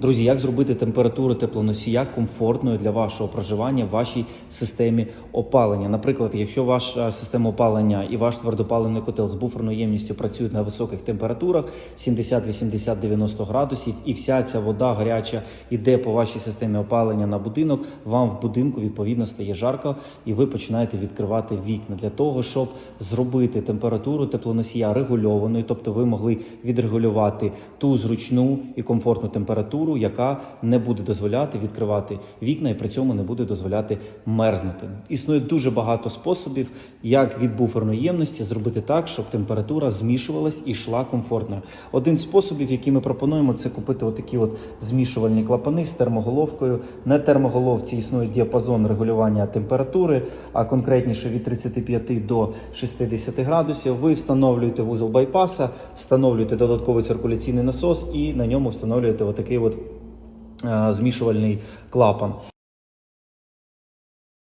Друзі, як зробити температуру теплоносія комфортною для вашого проживання в вашій системі опалення? Наприклад, якщо ваша система опалення і ваш твердопаливний котел з буферною ємністю працюють на високих температурах 70, 80, 90 градусів, і вся ця вода гаряча йде по вашій системі опалення на будинок, вам в будинку відповідно стає жарко, і ви починаєте відкривати вікна для того, щоб зробити температуру теплоносія регульованою, тобто ви могли відрегулювати ту зручну і комфортну температуру, яка не буде дозволяти відкривати вікна і при цьому не буде дозволяти мерзнути. Існує дуже багато способів, як від буферної ємності зробити так, щоб температура змішувалась і йшла комфортною. Один з способів, який ми пропонуємо, це купити отакі от змішувальні клапани з термоголовкою. На термоголовці існує діапазон регулювання температури, а конкретніше від 35 до 60 градусів. Ви встановлюєте вузол байпаса, встановлюєте додатковий циркуляційний насос і на ньому встановлюєте отакий от змішувальний клапан.